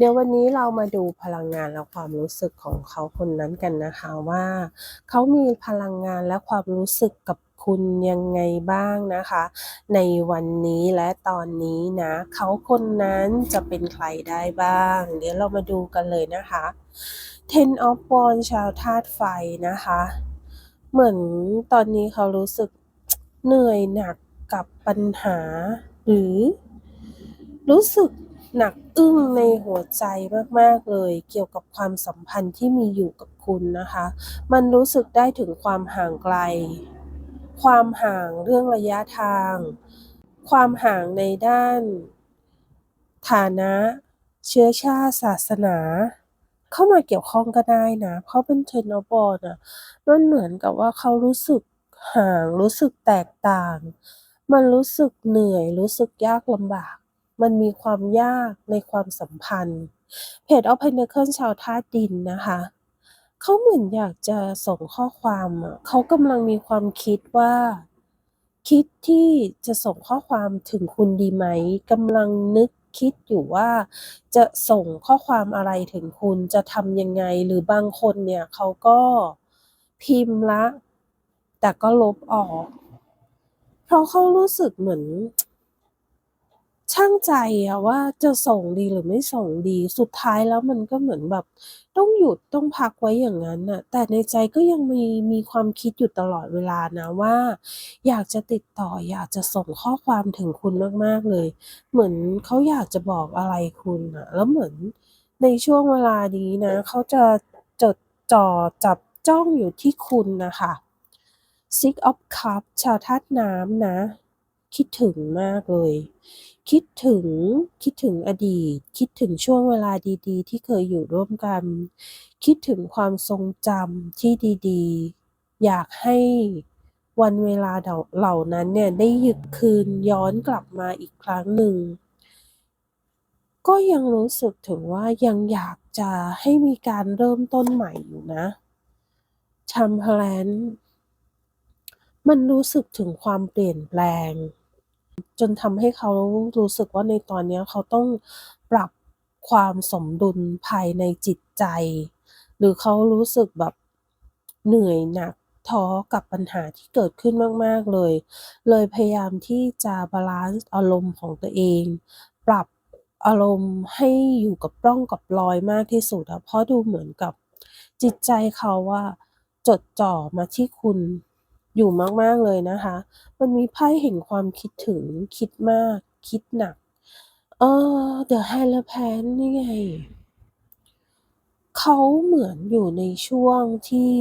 เดี๋ยววันนี้เรามาดูพลังงานและความรู้สึกของเขาคนนั้นกันนะคะว่า เขามีพลังงานและความรู้สึกกับคุณยังไงบ้างนะคะ ในวันนี้และตอนนี้นะ เขาคนนั้นจะเป็นใครได้บ้าง เดี๋ยวเรามาดูกันเลยนะคะ Ten of Wands ชาวธาตุไฟนะคะ เหมือนตอนนี้เขารู้สึกเหนื่อยหนักกับปัญหา หรือ รู้สึก หนักอึ้งในหัวใจมากๆเลย เกี่ยวกับความสัมพันธ์ที่มีอยู่กับคุณนะคะ มันรู้สึกได้ถึงความห่างไกล ความห่างเรื่องระยะทาง ความห่างในด้าน ฐานะ เชื้อชาติศาสนา เข้ามาเกี่ยวข้องก็ได้นะ เพราะเป็น Ten of Wands น่ะมันเหมือนกับว่าเขารู้สึกห่างรู้สึกแตกต่าง มันรู้สึกเหนื่อยรู้สึกยากลำบาก มันมีความยากในความสัมพันธ์ Page of Pentacles ชาวธาดินนะคะเขาเหมือนอยากจะส่งข้อความเขากำลังมีความคิดว่า คิดที่จะส่งข้อความถึงคุณดีไหมกำลังนึกคิดอยู่ว่าจะส่งข้อความอะไรถึงคุณจะทำยังไง หรือบางคนเนี่ยเขาก็พิมพ์ล้วแต่ก็ลบออก เพราะเขารู้สึกเหมือน ชั่งใจอะว่าจะส่งดีหรือไม่ส่งดี สุดท้ายแล้วมันก็เหมือนแบบ ต้องหยุดต้องพักไว้อย่างงั้นน่ะ แต่ในใจก็ยังมีมีความคิดอยู่ตลอดเวลานะว่า อยากจะติดต่ออยากจะส่งข้อความถึงคุณมากๆเลย เหมือนเขาอยากจะบอกอะไรคุณน่ะแล้วเหมือนในช่วงเวลานี้นะเขาจะจดจ่อจับจ้องอยู่ที่คุณนะคะ Six of Cups ชาวธาตุน้ำนะ คิดถึงมากเลย คิดถึงคิดถึงอดีต คิดถึงช่วงเวลาดีๆ ที่เคยอยู่ร่วมกัน คิดถึงความทรงจำที่ดีๆ อยากให้วันเวลาเหล่านั้นเนี่ยได้ยุดคืนย้อนกลับมาอีกครั้งหนึ่ง ก็ยังรู้สึกถึงว่ายังอยากจะให้มีการเริ่มต้นใหม่อยู่นะ Temperance มันรู้สึกถึงความเปลี่ยนแปลง จนทำให้เขารู้สึกว่าในตอนนี้เขาต้องปรับความสมดุลภายในจิตใจ หรือเขารู้สึกแบบเหนื่อยหนักท้อกับปัญหาที่เกิดขึ้นมาก ๆ เลย เลยพยายามที่จะบาลันซ์อารมณ์ของตัวเอง ปรับอารมณ์ให้อยู่กับร่องกับรอยมากที่สุดอะเพราะดูเหมือนกับจิตใจเขาอะจดจ่อมาที่คุณ อยู่มาก ๆ เลยนะคะ มันมีไพ่แห่งความคิดถึง คิดมาก คิดหนัก เออ The Hierophant นี่ไง เขาเหมือนอยู่ในช่วงที่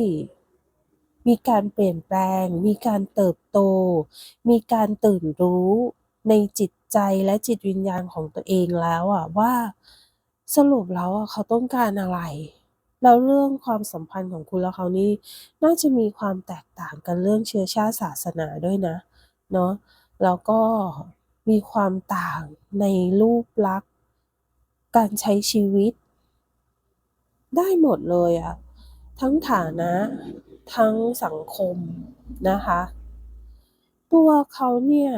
มีการเปลี่ยนแปลง มีการเติบโต มีการตื่นรู้ในจิตใจและจิตวิญญาณของตัวเองแล้วอะว่าสรุปแล้วอะเขาต้องการอะไร แล้วเรื่องความสัมพันธ์ของคุณและเขานี่น่าจะมีความแตกต่างกันเรื่องเชื้อชาติศาสนาด้วยนะเนาะแล้วก็มีความต่างในรูปลักษณ์ การใช้ชีวิต ได้หมดเลยอะทั้งฐานะ ทั้งสังคมนะคะ ตัวเขาเนี่ย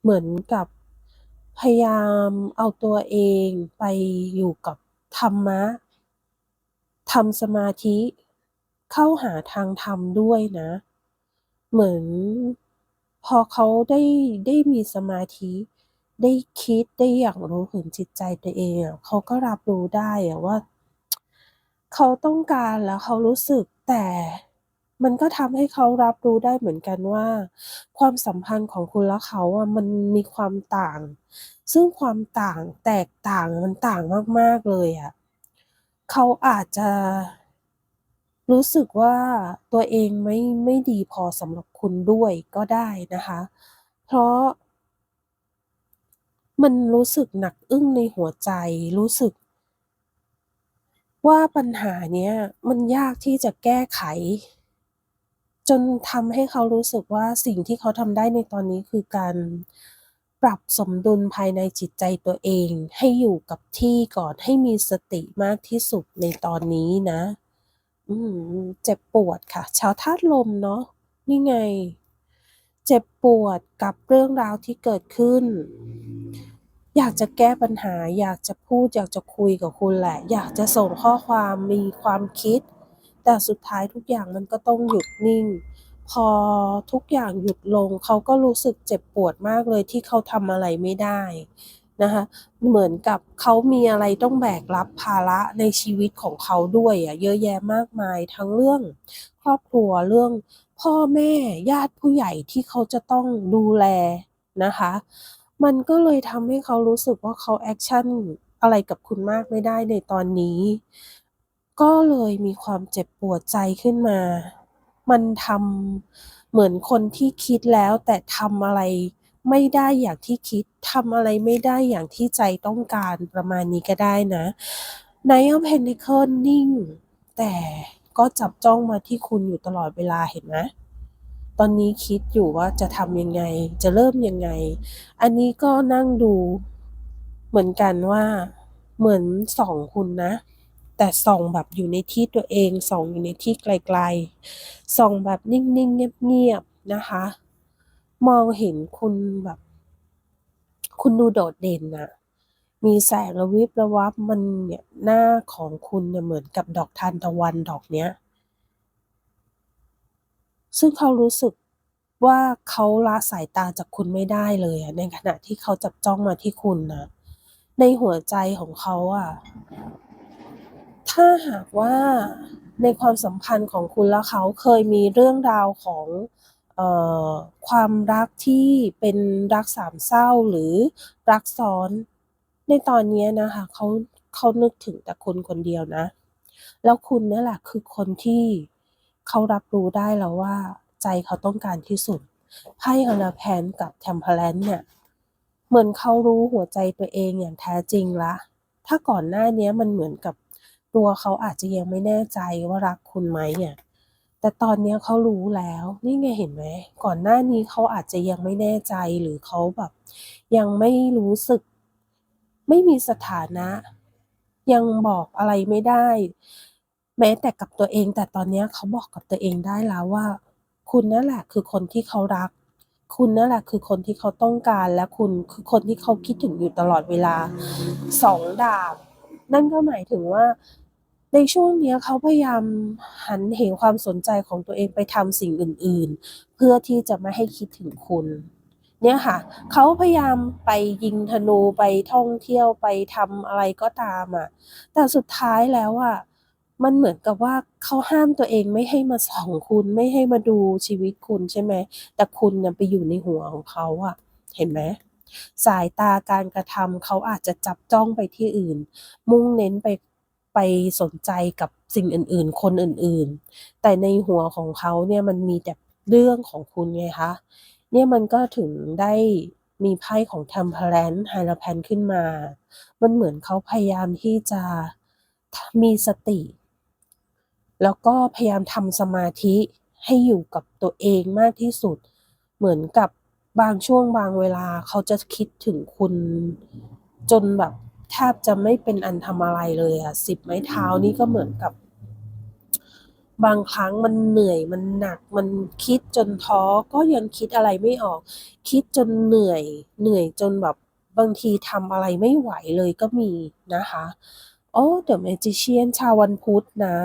เหมือนกับพยายามเอาตัวเองไปอยู่กับธรรมะ ทำสมาธิเข้าหาทางธรรมด้วยนะ เหมือนพอเขาได้ได้มีสมาธิได้คิดได้อย่างรู้ถึงจิตใจตัวเองอะเขาก็รับรู้ได้อะว่า เขาต้องการแล้วเขารู้สึกแต่มันก็ทำให้เขารับรู้ได้เหมือนกันว่า ความสัมพันธ์ของคุณและเขาอะมันมีความต่าง ซึ่งความต่างแตกต่างมันต่างมากๆเลยอะ เขาอาจจะรู้สึกว่าตัวเองไม่ไม่ดีพอสำหรับคุณด้วยก็ได้นะคะ เพราะ มันรู้สึกหนักอึ้งในหัวใจ รู้สึก ว่าปัญหาเนี้ยมันยากที่จะแก้ไข จนทำให้เขารู้สึกว่าสิ่งที่เขาทำได้ในตอนนี้คือการ ปรับสมดุลภายในจิตใจตัวเอง ให้อยู่กับที่ก่อนให้มีสติมากที่สุดในตอนนี้นะ อืมเจ็บปวดค่ะ ชาวธาตุลมเนาะนี่ไง เจ็บปวดกับเรื่องราวที่เกิดขึ้น อยากจะแก้ปัญหา อยากจะพูดอยากจะคุยกับคุณแหละ อยากจะส่งข้อความมีความคิด แต่สุดท้ายทุกอย่างมันก็ต้องหยุดนิ่ง พอทุกอย่างหยุดลงเขาก็รู้สึกเจ็บปวดมากเลยที่เขาทำอะไรไม่ได้นะคะเหมือนกับเขามีอะไรต้องแบกรับภาระในชีวิตของเขาด้วยอะเยอะแยะมากมายทั้งเรื่องครอบครัวเรื่องพ่อแม่ญาติผู้ใหญ่ที่เขาจะต้องดูแลนะคะ มันก็เลยทำให้เขารู้สึกว่าเขาแอกชันอะไรกับคุณมากไม่ได้ในตอนนี้ ก็เลยมีความเจ็บปวดใจขึ้นมา มันทำเหมือนคนที่คิดแล้ว แต่ทำอะไรไม่ได้อย่างที่คิดทำอะไรไม่ได้อย่างที่ใจต้องการประมาณนี้ก็ได้นะ Knight of Pentacles นิ่ง แต่ก็จับจ้องมาที่คุณอยู่ตลอดเวลาเห็นไหมตอนนี้คิดอยู่ว่าจะทำยังไง จะเริ่มยังไง อันนี้ก็นั่งดูเหมือนกันว่าเหมือนสองคุณนะ แต่ส่องแบบอยู่ในที่ตัวเองส่องอยู่ในที่ไกลๆส่องแบบนิ่งๆเงียบๆนะคะ มองเห็นคุณแบบ คุณดูโดดเด่นนะมีแสงระวิบระวับมันเนี่ยหน้าของคุณเนี่ยเหมือนกับดอกทานตะวันดอกเนี้ย ซึ่งเขารู้สึกว่าเขาละสายตาจากคุณไม่ได้เลยในขณะที่เขาจับจ้องมาที่คุณนะในหัวใจของเขาอะ ถ้าหากว่าในความสัมพันธ์ของคุณและเขาเคยมีเรื่องราวของออความรักที่เป็นรักสามเศร้าหรือรักซ้อน ในตอนนี้นะคะเขาเขานึกถึงแต่คุณคนเดียวนะ แล้วคุณนี่แหละคือคนที่เขารับรู้ได้แล้วว่า ใจเขาต้องการที่สุดไพ่ Hierophant กับ Temperance เนี่ยเหมือนเขารู้หัวใจตัวเองอย่างแท้จริงล้วถ้าก่อนหน้านี้มันเหมือนกับ ตัวเขาอาจจะยังไม่แน่ใจว่ารักคุณไหมอะแต่ตอนนี้เขารู้แล้วนี่ไงเห็นไหมก่อนหน้านี้เขาอาจจะยังไม่แน่ใจหรือเขาแบบ ยังไม่รู้สึก ไม่มีสถานะ ยังบอกอะไรไม่ได้ แม้แต่กับตัวเอง แต่ตอนนี้เขาบอกกับตัวเองได้แล้วว่า คุณนั่นแหละคือคนที่เขารัก คุณนั่นแหละคือคนที่เขาต้องการและคุณคือคนที่เขาคิดถึงอยู่ตลอดเวลา2ดาบนั่นก็หมายถึงว่า ในช่วงเนี้ยเขาพยายามหันเหความสนใจของตัวเองไปทำสิ่งอื่น ๆ เพื่อที่จะไม่ให้คิดถึงคุณ เนี่ยค่ะ เขาพยายามไปยิงธนูไปท่องเที่ยวไปทำอะไรก็ตามอะแต่สุดท้ายแล้วอะมันเหมือนกับว่าเขาห้ามตัวเองไม่ให้มาส่องคุณไม่ให้มาดูชีวิตคุณใช่ไหม แต่คุณน่ะไปอยู่ในหัวของเขาอะเห็นไหมสายตาการกระทำเขาอาจจะจับจ้องไปที่อื่น มุ่งเน้นไป ไปสนใจกับสิ่งอื่น ๆ คนอื่น ๆ แต่ในหัวของเขาเนี่ยมันมีแต่เรื่องของคุณไงคะ เนี่ยมันก็ถึงได้มีไพ่ของ Temperance Hierophant ขึ้นมา มันเหมือนเขาพยายามที่จะมีสติ แล้วก็พยายามทำสมาธิให้อยู่กับตัวเองมากที่สุด เหมือนกับบางช่วงบางเวลาเขาจะคิดถึงคุณจนแบบ แทบจะไม่เป็นอันทำอะไรเลยอะ10ไม้เท้านี่ก็เหมือนกับ บางครั้งมันเหนื่อยมันหนัก มันคิดจนท้อก็ยังคิดอะไรไม่ออก คิดจนเหนื่อย เหนื่อยจนแบบบางทีทำอะไรไม่ไหวเลยก็มีนะคะโอ้ The Magician ชาววันพุธนะ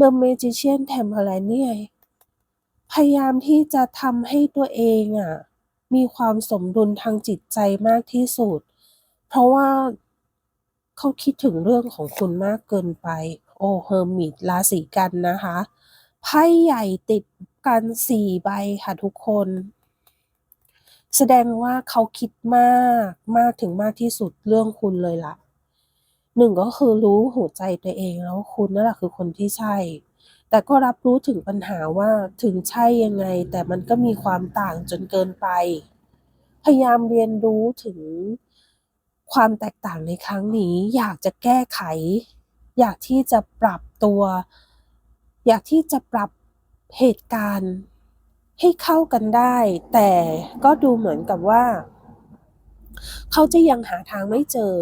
The Magician Temperance เนี่ยพยายามที่จะทำให้ตัวเองอะมีความสมดุลทางจิตใจมากที่สุดเพ ราะว่าเขาคิดถึงเรื่องของคุณมากเกินไป โอ้ Hermit ราศีกันนะคะไพ่ใหญ่ติดกัน4ใบค่ะทุกคน แสดงว่าเขาคิดมากมากถึงมากที่สุดเรื่องคุณเลยล่ะ1ก็คือรู้หัวใจตัวเองแล้วคุณนั่นแหละคือคนที่ใช่ แต่ก็รับรู้ถึงปัญหาว่าถึงใช่ยังไง แต่มันก็มีความต่างจนเกินไป พยายามเรียนรู้ถึง ความแตกต่างในครั้งนี้ อยากจะแก้ไข อยากที่จะปรับตัว อยากที่จะปรับเหตุการณ์ให้เข้ากันได้ แต่ก็ดูเหมือนกับว่า เขาจะยังหาทางไม่เจอ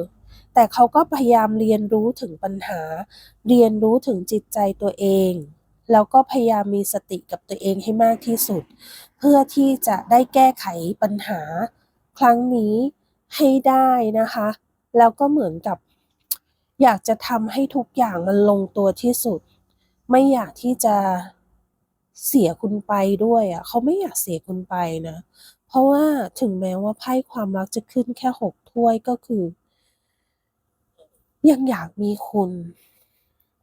แต่เขาก็พยายามเรียนรู้ถึงปัญหา เรียนรู้ถึงจิตใจตัวเอง แล้วก็พยายามมีสติกับตัวเองให้มากที่สุด เพื่อที่จะได้แก้ไขปัญหา ครั้งนี้ ให้ได้นะคะ แล้วก็เหมือนกับ อยากจะทำให้ทุกอย่างมันลงตัวที่สุด ไม่อยากที่จะเสียคุณไปด้วยอะเขาไม่อยากเสียคุณไปนะ เพราะว่าถึงแม้ว่าไพ่ความรักจะขึ้นแค่หกถ้วยก็คือ ยังอยากมีคุณ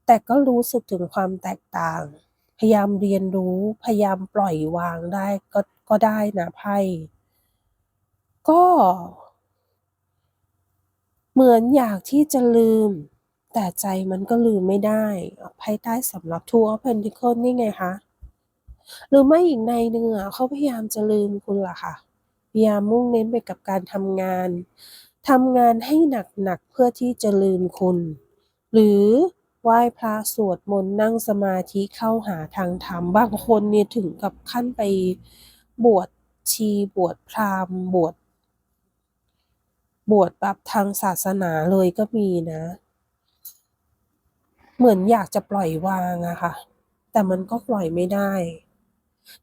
แต่ก็รู้สึกถึงความแตกต่าง พยายามเรียนรู้พยายามปล่อยวางได้ก็ก็ได้นะไพ่ก็ เหมือนอยากที่จะลืม แต่ใจมันก็ลืมไม่ได้ไพ่ใต้สำหรับ Two of Pentacles นี่ไงคะหรือไม่อีกในหนึ่งอะเขาพยายามจะลืมคุณล่ะค่ะพยายามมุ่งเน้นไปกับการทำงานทำงานให้หนักๆเพื่อที่จะลืมคุณ หรือไหว้พระสวดมนต์นั่งสมาธิเข้าหาทางธรรมบางคนเนี่ยถึงกับขั้นไปบวชชีบวชพราหมณ์บวช บวชแบบทางศาสนาเลยก็มีนะ เหมือนอยากจะปล่อยวางอะค่ะ แต่มันก็ปล่อยไม่ได้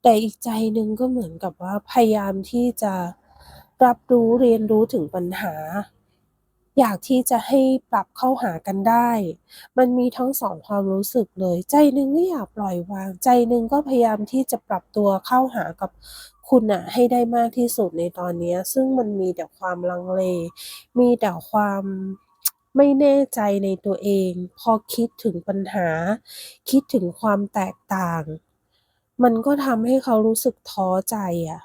แต่อีกใจหนึ่งก็เหมือนกับว่าพยายามที่จะรับรู้เรียนรู้ถึงปัญหา อยากที่จะให้ปรับเข้าหากันได้ มันมีทั้งสองความรู้สึกเลย ใจหนึ่งก็อยากปล่อยวาง ใจหนึ่งก็พยายามที่จะปรับตัวเข้าหากับ คุณอะให้ได้มากที่สุดในตอนนี้ ซึ่งมันมีแต่ความลังเล มีแต่ความไม่แน่ใจในตัวเอง พอคิดถึงปัญหา คิดถึงความแตกต่าง มันก็ทำให้เขารู้สึกท้อใจอะ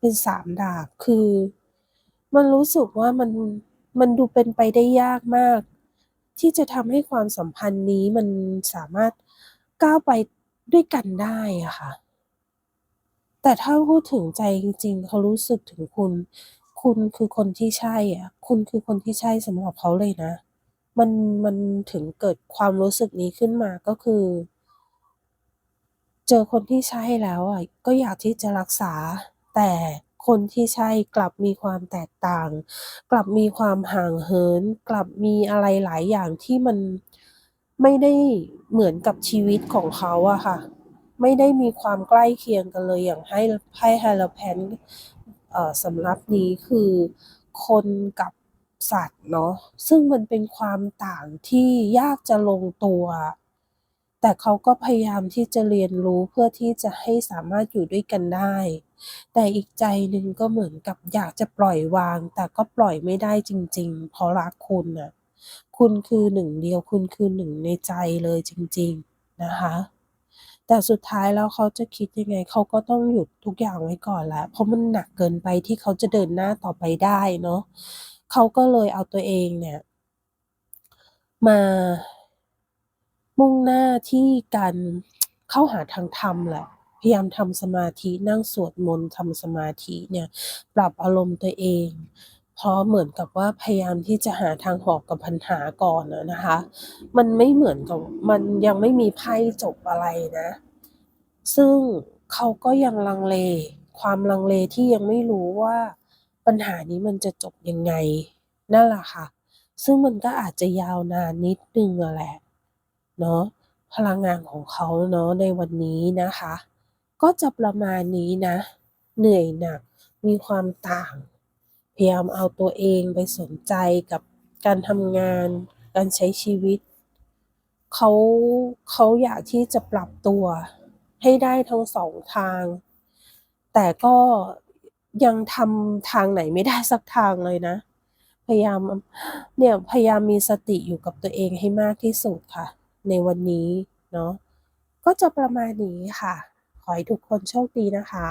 เป็นสามดาบคือ มันรู้สึกว่ามันมันดูเป็นไปได้ยากมาก ที่จะทำให้ความสัมพันธ์นี้มันสามารถก้าวไปด้วยกันได้อะค่ะ แต่ถ้าพูดถึงใจจริง ๆ เขารู้สึกถึงคุณ คุณคือคนที่ใช่อะคุณคือคนที่ใช่สำหรับเขาเลยนะ มันมันถึงเกิดความรู้สึกนี้ขึ้นมาก็คือ เจอคนที่ใช่แล้วอะก็อยากที่จะรักษา แต่คนที่ใช่กลับมีความแตกต่าง กลับมีความห่างเหิน กลับมีอะไรหลายอย่างที่มันไม่ได้เหมือนกับชีวิตของเขาอะค่ะ ไม่ได้มีความใกล้เคียงกันเลยอย่างให้ไพ่ Hierophant เอ่อสำหรับนี้คือคนกับสัตว์เนาะซึ่งมันเป็นความต่างที่ยากจะลงตัว แต่เขาก็พยายามที่จะเรียนรู้เพื่อที่จะให้สามารถอยู่ด้วยกันได้ แต่อีกใจหนึ่งก็เหมือนกับอยากจะปล่อยวาง แต่ก็ปล่อยไม่ได้จริง ๆ เพราะรักคุณนะคุณคือหนึ่งเดียวคุณคือหนึ่งในใจเลยจริง ๆ นะคะ แต่สุดท้ายแล้วเขาจะคิดยังไง เขาก็ต้องหยุดทุกอย่างไว้ก่อนแล้วเพราะมันหนักเกินไปที่เขาจะเดินหน้าต่อไปได้เนาะเขาก็เลยเอาตัวเองเนี่ย มามุ่งหน้าที่การเข้าหาทางธรรมแหละพยายามทำสมาธินั่งสวดมนต์ทำสมาธิเนี่ย ปรับอารมณ์ตัวเอง เพราะเหมือนกับว่าพยายามที่จะหาทางออกกับปัญหาก่อนอะนะคะ มันไม่เหมือนกับมันยังไม่มีไพ่จบอะไรนะ ซึ่งเขาก็ยังลังเล ความลังเลที่ยังไม่รู้ว่าปัญหานี้มันจะจบยังไงนั่นแหละค่ะ ซึ่งมันก็อาจจะยาวนานนิดนึงอะแหละเนาะพลังงานของเขาเนาะในวันนี้นะคะ ก็จะประมาณนี้นะ เหนื่อยหนักมีความต่าง พยายามเอาตัวเองไปสนใจกับการทำงาน การใช้ชีวิต เขาเขาอยากที่จะปรับตัวให้ได้ทั้งสองทาง แต่ก็ยังทำทางไหนไม่ได้สักทางเลยนะ พยายามเนี่ยพยายามมีสติอยู่กับตัวเองให้มากที่สุดค่ะ ในวันนี้เนาะก็จะประมาณนี้ค่ะ ขอให้ทุกคนโชคดีนะคะ